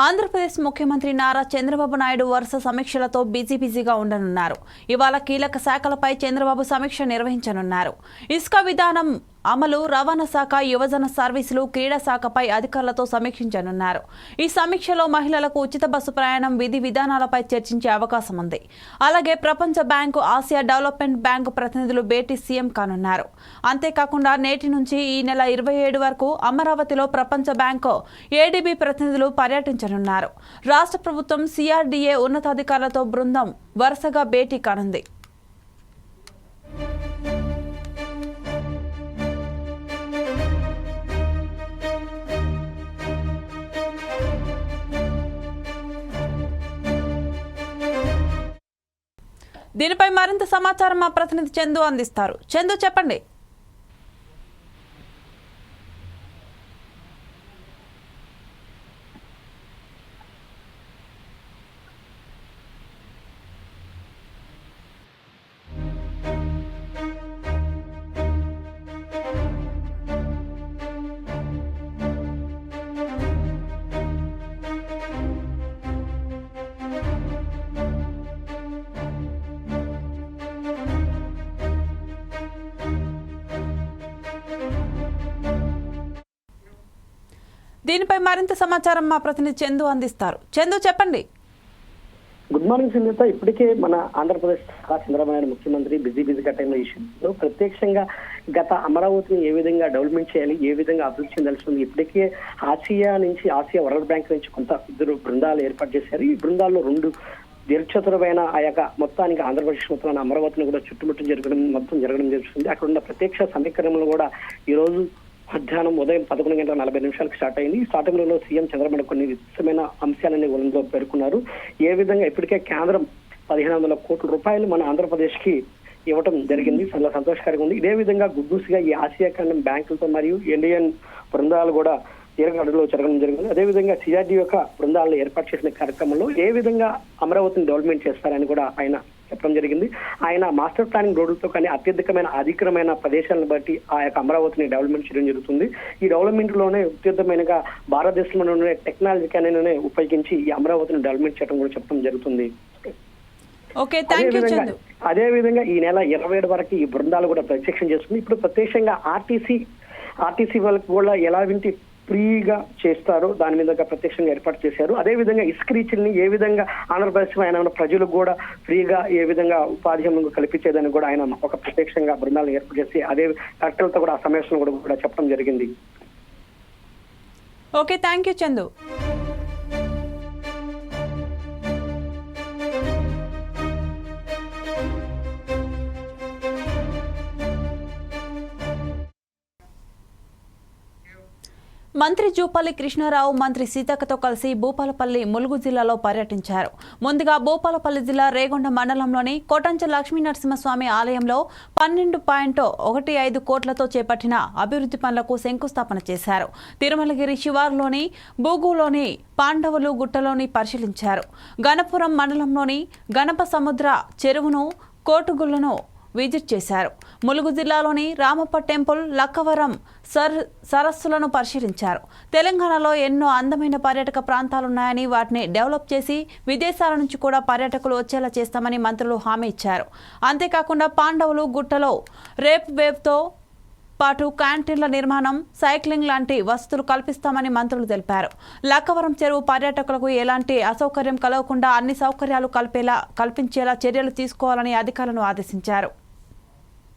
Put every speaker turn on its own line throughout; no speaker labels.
ఆంధ్రప్రదేశ్ ముఖ్యమంత్రి నారా చంద్రబాబు నాయుడు వరుస సమీక్షలతో బిజీ బిజీగా ఉండనున్నారు. ఇవాళ కీలక శాఖలపై చంద్రబాబు సమీక్ష నిర్వహించనున్నారు. ఇసుక విధానం అమలు రవాణా శాఖ యువజన సర్వీసులు క్రీడా శాఖపై అధికారులతో సమీక్షించనున్నారు. ఈ సమీక్షలో మహిళలకు ఉచిత బస్సు ప్రయాణం విధి విధానాలపై చర్చించే అవకాశం ఉంది. అలాగే ప్రపంచ బ్యాంకు ఆసియా డెవలప్మెంట్ బ్యాంకు ప్రతినిధులు భేటీ సీఎం కానున్నారు. అంతేకాకుండా నేటి నుంచి ఈ నెల ఇరవై ఏడు వరకు అమరావతిలో ప్రపంచ బ్యాంకు ఏడీబీ ప్రతినిధులు పర్యటించనున్నారు. రాష్ట్ర ప్రభుత్వం సిఆర్డీఏ ఉన్నతాధికారులతో బృందం వరుసగా భేటీ కానుంది. దీనిపై మరింత సమాచారం మా ప్రతినిధి చందు అందిస్తారు. చందు చెప్పండి. దీనిపై మరింత సమాచారం మా ప్రతినిధి చందు అందిస్తారు. చందు చెప్పండి.
Good morning Sunitha. ఇప్పటికే మన ఆంధ్రప్రదేశ్ సహా చంద్రబాబు నాయుడు ముఖ్యమంత్రి బిజీ బిజీగా టైంలో ఇష్యూలో ప్రత్యక్షంగా గత అమరావతిని ఏ విధంగా డెవలప్మెంట్ చేయాలి ఏ విధంగా అభివృద్ధి చెందాల్సింది ఇప్పటికే ఆసియా నుంచి ఆసియా వరల్డ్ బ్యాంక్ నుంచి కొంత ఇద్దరు బృందాలు ఏర్పాటు చేశారు. ఈ బృందాల్లో రెండు దీర్ఘచతురమైన ఆ యొక్క మొత్తానికి ఆంధ్రప్రదేశ్ మొత్తం అమరావతిని కూడా చుట్టుముట్టం జరగడం మొత్తం జరగడం జరుగుతుంది. అక్కడ ఉన్న ప్రత్యక్ష సమీకరణలు కూడా ఈ రోజు మధ్యాహ్నం ఉదయం పదకొండు గంటల నలభై నిమిషాలకు స్టార్ట్ అయింది. ఈ స్టార్టింగ్లో సీఎం చంద్రబాబు కొన్ని విశిష్టమైన అంశాలని ఒలంలో పేర్కొన్నారు. ఏ విధంగా ఇప్పటికే కేంద్రం పదిహేను వందల కోట్ల రూపాయలు మన ఆంధ్రప్రదేశ్కి ఇవ్వటం జరిగింది. చాలా సంతోషకరంగా ఉంది. ఇదే విధంగా గుడ్డూస్గా ఈ ఆసియా ఖండం బ్యాంకులతో మరియు ఇండియన్ బృందాలు కూడా తీరగ అడుగులో జరగడం జరిగింది. అదేవిధంగా సిఆర్డీ యొక్క బృందాలను ఏర్పాటు చేసిన కార్యక్రమంలో ఏ విధంగా అమరావతిని డెవలప్మెంట్ చేస్తారని కూడా ఆయన చెప్పడం జరిగింది. ఆయన మాస్టర్ ప్లానింగ్ రోడ్లతో కానీ అత్యధికమైన అధికరమైన ప్రదేశాలను బట్టి ఆ యొక్క అమరావతిని డెవలప్మెంట్ చేయడం జరుగుతుంది. ఈ డెవలప్మెంట్లోనే అత్యుత్తమైనగా భారతదేశంలోనే టెక్నాలజీ అనేది ఉపయోగించి ఈ అమరావతిని డెవలప్మెంట్ చేయడం కూడా చెప్పడం జరుగుతుంది.
ఓకే థ్యాంక్ యూ
అదేవిధంగా-
చందు.
అదేవిధంగా ఈ నెల ఇరవై ఏడు వరకు ఈ బృందాలు కూడా ప్రత్యక్షం చేస్తుంది ఇప్పుడు ప్రత్యక్షంగా ఆర్టీసీ ఆర్టీసీ వాళ్ళకి కూడా ఎలా వింటి ఫ్రీగా చేస్తారో దాని మీద ప్రత్యక్షంగా ఏర్పాటు చేశారు. అదే విధంగా ఇస్క్రీచుల్ని ఏ విధంగా ఆంధ్రప్రదేశ్ ఆయన ప్రజలకు కూడా ఫ్రీగా ఏ విధంగా ఉపాధి హామీలు కల్పించేదని కూడా ఆయన ఒక ప్రత్యక్షంగా బృందాలు ఏర్పాటు చేసి అదే కలెక్టర్లతో కూడా ఆ సమావేశం కూడా కూడా చెప్పడం జరిగింది.
Okay thank you Chandu. మంత్రి జూపల్లి కృష్ణారావు మంత్రి సీతక్కతో కలిసి భూపాలపల్లి ములుగు జిల్లాలో పర్యటించారు. ముందుగా భూపాలపల్లి జిల్లా రేగొండ మండలంలోని కోటంచ లక్ష్మీ నరసింహస్వామి ఆలయంలో పన్నెండు పాయింట్ ఒకటి ఐదు కోట్లతో చేపట్టిన అభివృద్ధి పనులకు శంకుస్థాపన చేశారు. తిరుమలగిరి శివారులోని బూగులోని పాండవులు గుట్టలోని పరిశీలించారు. గణపురం మండలంలోని గణప సముద్ర చెరువును కోటుగుళ్ళను విజిట్ చేశారు. ములుగు జిల్లాలోని రామప్ప టెంపుల్ లక్కవరం సర్ సరస్సులను పరిశీలించారు. తెలంగాణలో ఎన్నో అందమైన పర్యాటక ప్రాంతాలున్నాయని వాటిని డెవలప్ చేసి విదేశాల నుంచి కూడా పర్యాటకులు వచ్చేలా చేస్తామని మంత్రులు హామీ ఇచ్చారు. అంతేకాకుండా పాండవులు గుట్టలో రేప్ వేవ్తో పాటు క్యాంటీన్ల నిర్మాణం సైక్లింగ్ లాంటి వసతులు కల్పిస్తామని మంత్రులు తెలిపారు. లక్కవరం చెరువు పర్యాటకులకు ఎలాంటి అసౌకర్యం కలగకుండా అన్ని సౌకర్యాలు కల్పేలా కల్పించేలా చర్యలు తీసుకోవాలని అధికారులను ఆదేశించారు.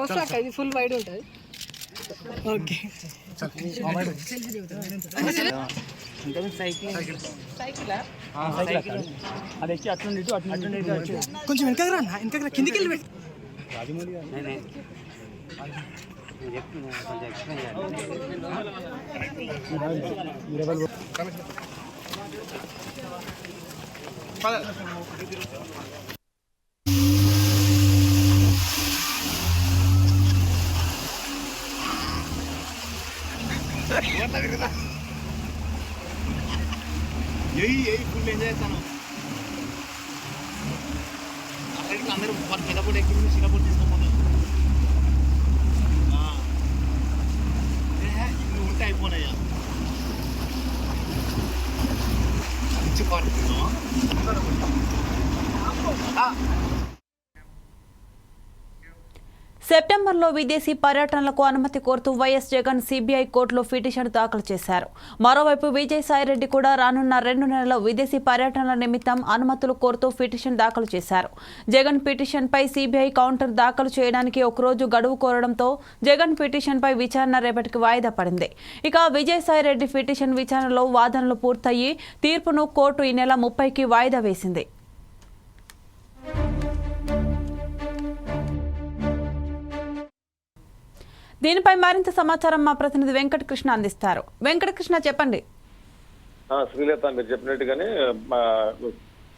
వస్తా అక్క ఇది ఫుల్ వైడ్ ఉంటుంది ఓకే
అది ఎక్కి అటు నుండి ఇటు అటు నుండి ఇటు వచ్చి
కొంచెం వెనకకి రా అన్న వెనకకి రా. కిందికి వెళ్ళి పెట్టు.
ఫుల్ ఎంజాయ్ చేస్తాను అక్కడికి అందరూ చిన్నప్పుడు ఎక్కి చిన్నప్పుడు తీసుకోపోతారు అయిపోయినాయా మంచి పార్క్
సెప్టెంబర్లో విదేశీ పర్యటనలకు అనుమతి కోరుతూ వైఎస్ జగన్ సిబిఐ కోర్టులో పిటిషన్ దాఖలు చేశారు. మరోవైపు విజయసాయిరెడ్డి కూడా రానున్న రెండు నెలల విదేశీ పర్యటనల నిమిత్తం అనుమతులు కోరుతూ పిటిషన్ దాఖలు చేశారు. జగన్ పిటిషన్పై సిబిఐ కౌంటర్ దాఖలు చేయడానికి ఒకరోజు గడువు కోరడంతో జగన్ పిటిషన్పై విచారణ రేపటికి వాయిదా పడింది. ఇక విజయసాయిరెడ్డి పిటిషన్ విచారణలో వాదనలు పూర్తయి తీర్పును కోర్టు ఈ నెల ముప్పైకి వాయిదా వేసింది. దీనిపై మరింత సమాచారం మా ప్రతినిధి వెంకటకృష్ణ అందిస్తారు. వెంకటకృష్ణ చెప్పండి.
శ్రీలత మీరు చెప్పినట్టుగానే మా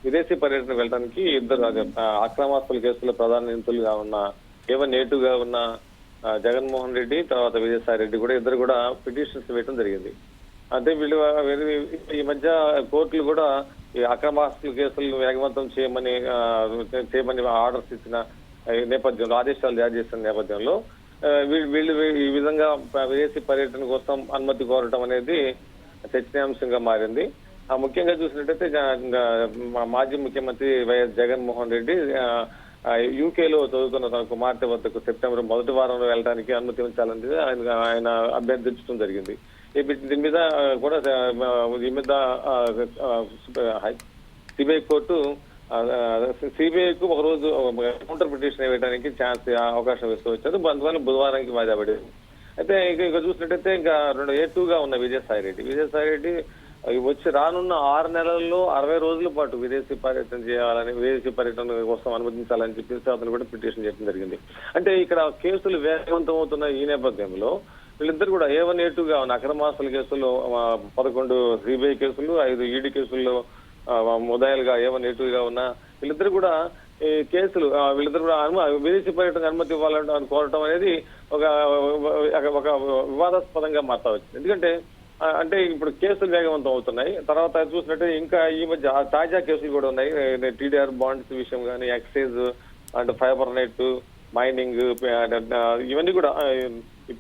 విదేశీ పర్యటన వెళ్ళడానికి ఇద్దరు అదే, అక్రమాస్తుల కేసులో ప్రధాన నిందితులుగా ఉన్న ఏవన్ నేటుగా ఉన్న జగన్మోహన్ రెడ్డి తర్వాత విజయసాయి రెడ్డి కూడా ఇద్దరు కూడా పిటిషన్స్ వేయడం జరిగింది. అంటే వీళ్ళు ఈ మధ్య కోర్టులు కూడా ఈ అక్రమాస్తుల కేసులను వేగవంతం చేయమని చేయమని ఆర్డర్స్ ఇచ్చిన నేపథ్యంలో ఆదేశాలు జారీ చేసిన నేపథ్యంలో వీళ్ళు ఈ విధంగా విదేశీ పర్యటన కోసం అనుమతి కోరటం అనేది చర్చనీయాంశంగా మారింది. ఆ ముఖ్యంగా చూసినట్టయితే మా మాజీ ముఖ్యమంత్రి వైఎస్ జగన్మోహన్ రెడ్డి యూకేలో చదువుతున్న తన కుమార్తె వద్దకు సెప్టెంబర్ మొదటి వారంలో వెళ్ళడానికి అనుమతించాలని ఆయన ఆయన అభ్యర్థించడం జరిగింది. దీని మీద కూడా దీని మీద సిబిఐ కోర్టు సిబిఐకు ఒక రోజు కౌంటర్ పిటిషన్ వేయడానికి ఛాన్స్ అవకాశం ఇస్తూ వచ్చారు. అందువల్ల బుధవారానికి వాయిదా పడేది. అయితే ఇక ఇంకా చూసినట్టయితే ఇంకా రెండు ఏ టూగా ఉన్న విజయసాయి రెడ్డి విజయసాయి రెడ్డి వచ్చి రానున్న ఆరు నెలల్లో అరవై రోజుల పాటు విదేశీ పర్యటన చేయాలని విదేశీ పర్యటన కోసం అనుమతించాలని చెప్పేసి అతను కూడా పిటిషన్ చేయడం జరిగింది. అంటే ఇక్కడ కేసులు వేగవంతం అవుతున్న ఈ నేపథ్యంలో వీళ్ళిద్దరు కూడా ఏ వన్ ఏ టూగా ఉన్న అక్రమాస్తుల కేసులు పదకొండు సిబిఐ కేసులు ఐదు ఈడీ కేసుల్లో ముదాయిలుగా ఏ నెగిటివ్గా ఉన్నా ఉన్న వీళ్ళిద్దరు కూడా ఈ కేసులు వీళ్ళిద్దరు కూడా విదేశీ పర్యటన అనుమతి ఇవ్వాలని కోరటం అనేది ఒక ఒక- వివాదాస్పదంగా మారుతా వచ్చింది. ఎందుకంటే అంటే ఇప్పుడు కేసులు వేగవంతం అవుతున్నాయి. తర్వాత చూసినట్టు ఇంకా ఈ మధ్య తాజా కేసులు కూడా ఉన్నాయి. టీడీఆర్ బాండ్స్ విషయం కానీ excise and fibre net mining ఇవన్నీ కూడా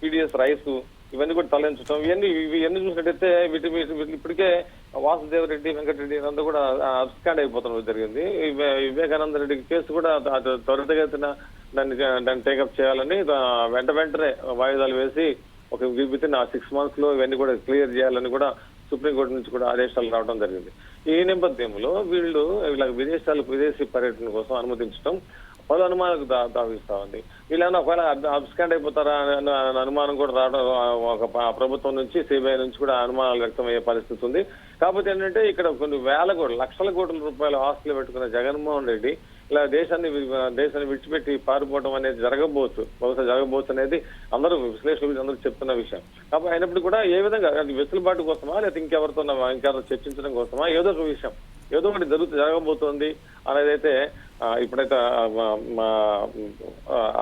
పీడిఎస్ రైస్ ఇవన్నీ కూడా తరలించడం ఇవన్నీ ఇవన్నీ చూసినట్టయితే వీటి వీటి- ఇప్పటికే వాసుదేవరెడ్డి వెంకటరెడ్డి అంతా కూడా అబ్స్కాండ్ అయిపోతున్నది జరిగింది. వివేకానంద రెడ్డి కేసు కూడా త్వరితగతిన దాన్ని దాన్ని టేకప్ చేయాలని వెంట వెంటనే వాయిదాలు వేసి ఒక విత్ ఇన్ సిక్స్ మంత్స్లో ఇవన్నీ కూడా క్లియర్ చేయాలని కూడా సుప్రీంకోర్టు నుంచి కూడా ఆదేశాలు రావడం జరిగింది. ఈ నేపథ్యంలో వీళ్ళు ఇలా విదేశాలకు విదేశీ పర్యటన కోసం అనుమతించడం వాళ్ళు అనుమానాలకు దా దావిస్తా ఉంది వీళ్ళన్నా ఒకవేళ అబ్స్కాండ్ అయిపోతారా అన్న అనుమానం కూడా రావడం ఒక ప్రభుత్వం నుంచి సిబిఐ నుంచి కూడా అనుమానాలు వ్యక్తమయ్యే పరిస్థితి ఉంది. కాకపోతే ఏంటంటే ఇక్కడ కొన్ని వేల కోట్లు లక్షల కోట్ల రూపాయల ఆస్తులు పెట్టుకున్న జగన్మోహన్ రెడ్డి ఇలా దేశాన్ని దేశాన్ని విడిచిపెట్టి పారిపోవడం అనేది జరగబోతు బహుశా జరగబోతు అనేది అందరూ విశ్లేషకులు అందరూ చెప్తున్న విషయం. కాబట్టి అయినప్పుడు కూడా ఏ విధంగా అది వెసులుబాటు కోసమా లేదా ఇంకెవరితో ఇంకెవరితో చర్చించడం కోసమా ఏదో ఒక విషయం. ఏదో ఒకటి జరుగుతూ జరగబోతోంది అనేది అయితే ఇప్పుడైతే మా-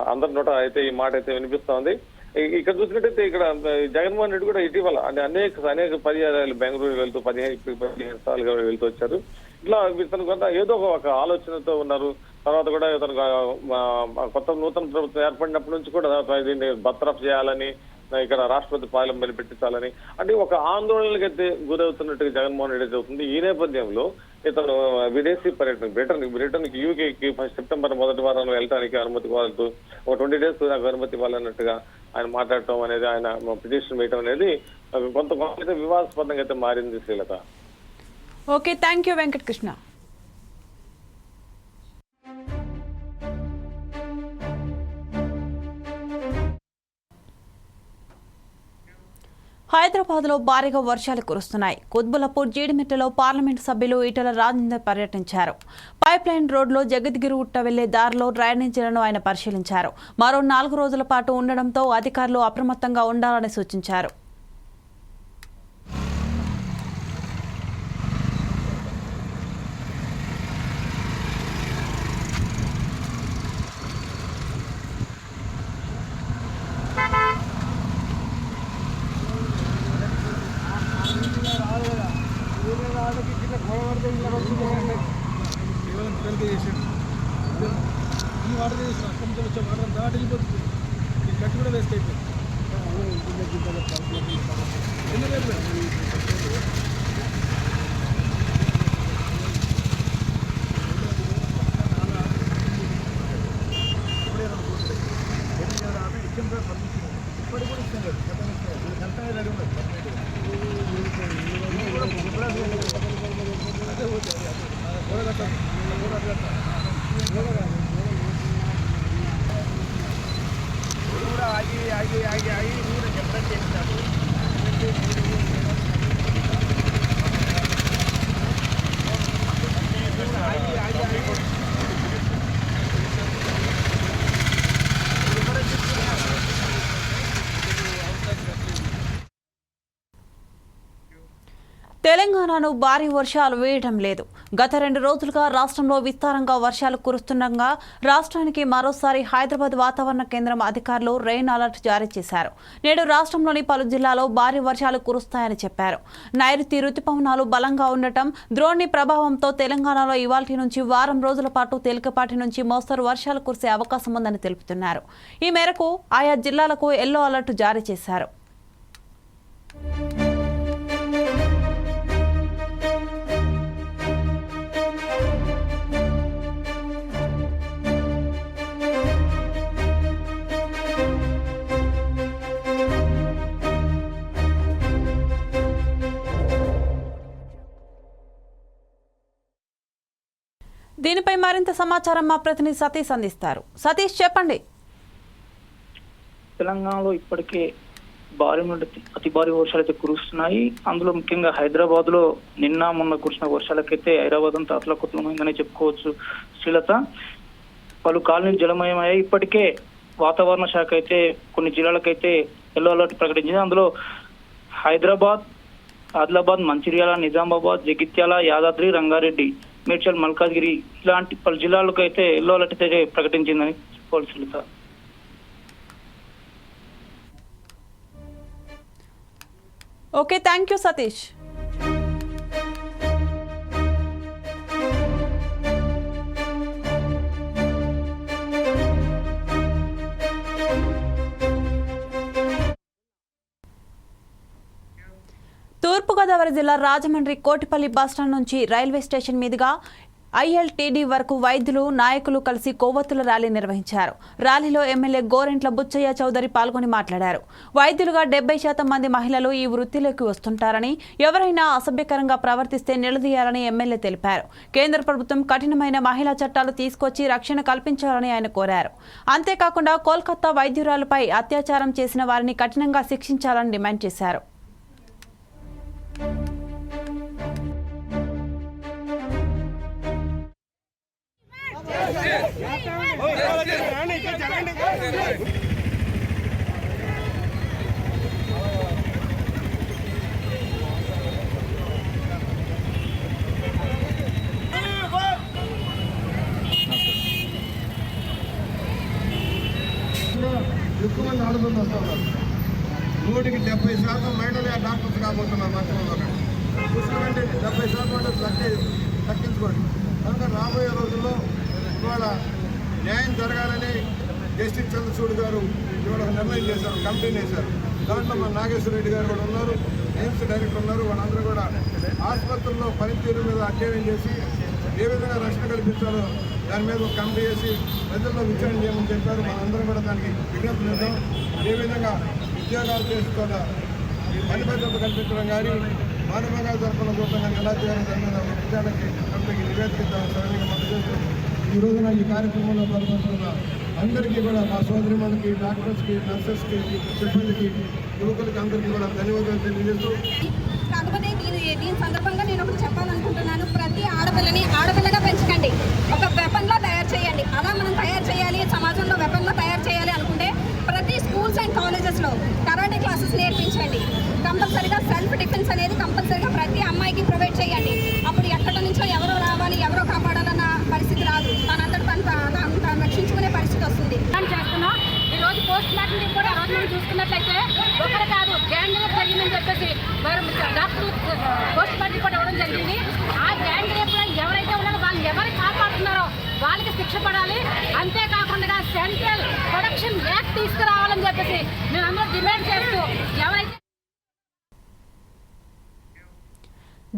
అందరి నోట అయితే ఈ మాట అయితే వినిపిస్తోంది ఇక్కడ చూసినట్టయితే ఇక్కడ జగన్మోహన్ రెడ్డి కూడా ఇటీవల అంటే అనేక అనేక పర్యాయాలు బెంగళూరు వెళ్తూ పదిహేను పదిహేను సార్లుగా వెళ్తూ వచ్చారు. ఇట్లా తనకు కొంత ఏదో ఒక- ఆలోచనతో ఉన్నారు. తర్వాత కూడా తనకు కొత్త నూతన ప్రభుత్వం ఏర్పడినప్పటి నుంచి కూడా దీన్ని బత్రఫ్ చేయాలని ఇక్కడ రాష్ట్రపతి పాలెం బలిపెట్టించాలని. అంటే ఒక ఆందోళనకైతే గురవుతున్నట్టుగా జగన్మోహన్ రెడ్డి చెబుతుంది. ఈ నేపథ్యంలో ఇతను విదేశీ పర్యటన బ్రిటన్ బ్రిటన్కి యూకేకి ఫస్ట్ సెప్టెంబర్ మొదటి వారంలో వెళ్ళడానికి అనుమతి కోరుతూ ఒక ట్వంటీ డేస్ నాకు అనుమతి ఇవ్వాలన్నట్టుగా ఆయన మాట్లాడటం అనేది ఆయన పిటిషన్ వేయటం అనేది కొంత అయితే వివాదాస్పదంగా అయితే మారింది Srilatha.
Okay thank you Venkatakrishna. హైదరాబాద్లో భారీగా వర్షాలు కురుస్తున్నాయి. కుత్బులపూర్ జీడిమెట్టలో పార్లమెంటు సభ్యులు ఈటల రాజేందర్ పర్యటించారు. పైప్ లైన్ రోడ్లో జగద్గిరి ఉట్ట వెళ్ళే దారిలో డ్రైనేజీలను ఆయన పరిశీలించారు. మరో నాలుగు రోజుల పాటు ఉండడంతో అధికారులు అప్రమత్తంగా ఉండాలని సూచించారు.
Thank you.
తెలంగాణను భారీ వర్షాలు వేయడం లేదు. గత రెండు రోజులుగా రాష్ట్రంలో విస్తారంగా వర్షాలు కురుస్తుండగా రాష్ట్రానికి మరోసారి హైదరాబాద్ వాతావరణ కేంద్రం అధికారులు రెయిన్ అలర్ట్ జారీ చేశారు. నేడు రాష్ట్రంలోని పలు జిల్లాలో భారీ వర్షాలు కురుస్తాయని చెప్పారు. నైరుతి రుతుపవనాలు బలంగా ఉండటం ద్రోణి ప్రభావంతో తెలంగాణలో ఇవాల్టి నుంచి వారం రోజుల పాటు తేలికపాటి నుంచి మోస్తరు వర్షాలు కురిసే అవకాశం ఉందని తెలుపుతున్నారు. ఈ మేరకు ఆయా జిల్లాలకు ఎల్లో అలర్ట్ జారీ చేశారు. దీనిపై మరింత సమాచారం మా ప్రతినిధి సతీష్ అందిస్తారు. సతీష్ చెప్పండి.
తెలంగాణలో ఇప్పటికే భారీ నుండి అతి భారీ వర్షాలు అయితే కురుస్తున్నాయి. అందులో ముఖ్యంగా హైదరాబాద్లో నిన్న మొన్న కురిసిన వర్షాలకైతే హైదరాబాద్ అంతా అతలకుతలమైందని చెప్పుకోవచ్చు శ్రీలత. పలు కాలనీలు జలమయమయ్యాయి. ఇప్పటికే వాతావరణ శాఖ అయితే కొన్ని జిల్లాలకైతే ఎల్లో అలర్ట్ ప్రకటించింది. అందులో హైదరాబాద్ ఆదిలాబాద్ మంచిర్యాల నిజామాబాద్ జగిత్యాల యాదాద్రి రంగారెడ్డి మేడ్చల్ మల్కాజ్గిరి ఇలాంటి పలు జిల్లాలకు అయితే ఎల్లో అలర్ట్ అయితే ప్రకటించిందని పోలీసులు sir
okay thank you Satish Thoorpu Godavari జిల్లా రాజమండ్రి కోటిపల్లి బస్టాండ్ నుంచి రైల్వే స్టేషన్ మీదుగా ఐఎల్టీడీ వరకు వైద్యులు నాయకులు కలిసి కొవ్వొత్తుల ర్యాలీ నిర్వహించారు. ర్యాలీలో ఎమ్మెల్యే గోరెంట్ల బుచ్చయ్య చౌదరి పాల్గొని మాట్లాడారు. వైద్యులుగా డెబ్బై శాతం మంది మహిళలు ఈ వృత్తిలోకి వస్తుంటారని ఎవరైనా అసభ్యకరంగా ప్రవర్తిస్తే నిలదీయాలని ఎమ్మెల్యే తెలిపారు. కేంద్ర ప్రభుత్వం కఠినమైన మహిళా చట్టాలు తీసుకొచ్చి రక్షణ కల్పించాలని ఆయన కోరారు. అంతేకాకుండా కోల్కతా వైద్యురాలపై అత్యాచారం చేసిన వారిని కఠినంగా శిక్షించాలని డిమాండ్ చేశారు.
ఎక్కువ మంది ఆడపిల్లలు వస్తున్నారు నూటికి డెబ్బై శాతం మహిళలే డాక్టర్స్ కాబోతున్నారు మంచి చూసుకోండి డెబ్బై శాతం అంటే తగ్గి తగ్గించుకోండి కనుక రాబోయే రోజుల్లో ఇవాళ న్యాయం జరగాలని జస్టిస్ చంద్రచూడ్ గారు ఇవాళ నిర్ణయం చేశారు కంపెనీ వేశారు దాంట్లో మన నాగేశ్వర రెడ్డి గారు కూడా ఉన్నారు ఎయిమ్స్ డైరెక్టర్ ఉన్నారు వాళ్ళందరూ కూడా ఆసుపత్రుల్లో పనితీరు మీద అధ్యయనం చేసి ఏ విధంగా రక్షణ కల్పించాలో దాని మీద ఒక కమిటీ చేసి ప్రజల్లో విచారణ చేయమని చెప్పారు. మనందరం కూడా దానికి విజ్ఞప్తి చేద్దాం. అదేవిధంగా ఉద్యోగాలు చేసుకోవడం పని భద్రత కల్పించడం కానీ మానవంగా తరఫున చూడటం కానీ ఎలా చేయాలని దాని మీద విచారణకి కమిటీకి నివేదిక ఇద్దామని సరైన మద్దతు ఈ రోజున ఈ కార్యక్రమంలో పాల్గొంటున్న అందరికీ కూడా మా సోదరి మనకి డాక్టర్స్కి నర్సెస్కి సిబ్బందికి యువకులకి అందరికీ కూడా ధన్యవాదాలు తెలియజేస్తూ.
కాకపోతే దీని దీని సందర్భంగా నేను ఒకటి చెప్పాలనుకుంటున్నాను. ప్రతి ఆడపిల్లని ఆడపిల్లగా పెంచకండి. ఒక వెపన్లా తయారు చేయండి. అలా మనం తయారు చేయాలి సమాజంలో వెపన్లా తయారు చేయాలి అనుకుంటే ప్రతి స్కూల్స్ అండ్ కాలేజెస్లో కరాటే క్లాసెస్ నేర్పించండి. కంపల్సరీగా సెల్ఫ్ డిఫెన్స్ అనేది
కంపల్సరీ కష్టపడాలి. పడాలి అంతేకాకుండా సెంట్రల్ ప్రొడక్షన్ యాక్ట్ తీసుకురావాలని చెప్పేసి మేమందరూ డిమాండ్ చేస్తూ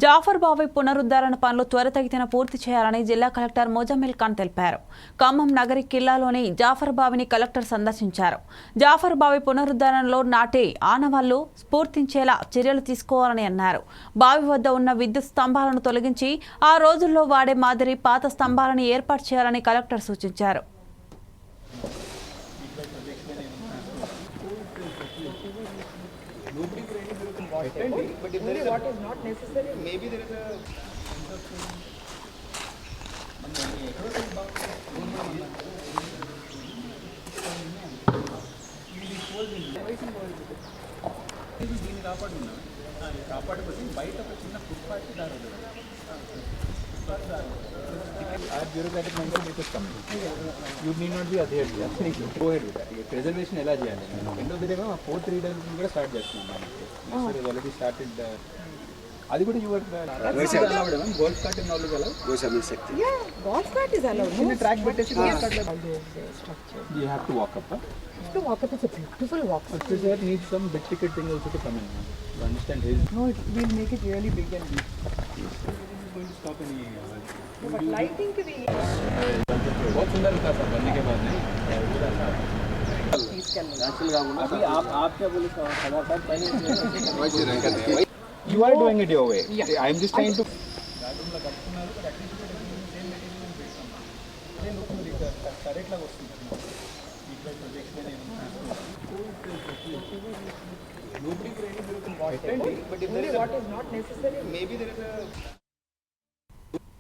జాఫర్ బావి పునరుద్ధరణ పనులు త్వరితగతిన పూర్తి చేయాలని జిల్లా కలెక్టర్ మొజమిల్ ఖాన్ తెలిపారు. ఖమ్మం నగరి కిల్లాలోని జాఫర్ బావిని కలెక్టర్ సందర్శించారు. జాఫర్ బావి పునరుద్ధరణలో నాటి ఆనవాళ్ళు స్ఫూర్తించేలా చర్యలు తీసుకోవాలని అన్నారు. బావి వద్ద ఉన్న విద్యుత్ స్తంభాలను తొలగించి ఆ రోజుల్లో వాడే మాదిరి పాత స్తంభాలను ఏర్పాటు చేయాలని కలెక్టర్ సూచించారు.
బ్యూరోక్రాటిక్ మైండ్ మీకు ఇస్తాం యూ నీ నాట్ బి అదే గో హెడ్ విత్ ప్రెజర్వేషన్ ఎలా చేయాలి? ఎండ్ ఆఫ్ ది డే ఆ ఫోర్త్ రీడర్ కూడా స్టార్ట్ చేస్తున్నాం. ఆల్రెడీ స్టార్టెడ్ అది కూడా యువర్ గోల్డ్ కార్ట్ ఇన్ వాళ్ళు
కదా గోసామి శక్తి yeah gold cart is allowed
చిన్న ట్రాక్ పెట్టేసి గోల్డ్ కార్ట్ లో structure you have to walk up
to walk up is a beautiful walk
up is there need some big ticket thing also to come in you understand his
no it will make it really big and big
going to stop any
but lighting ke
bhi bahut sundar tha sir banne ke baad nahi आप आप क्या बोले sir पहले you are doing it your way i am just trying to
only what is not necessary.
maybe there is a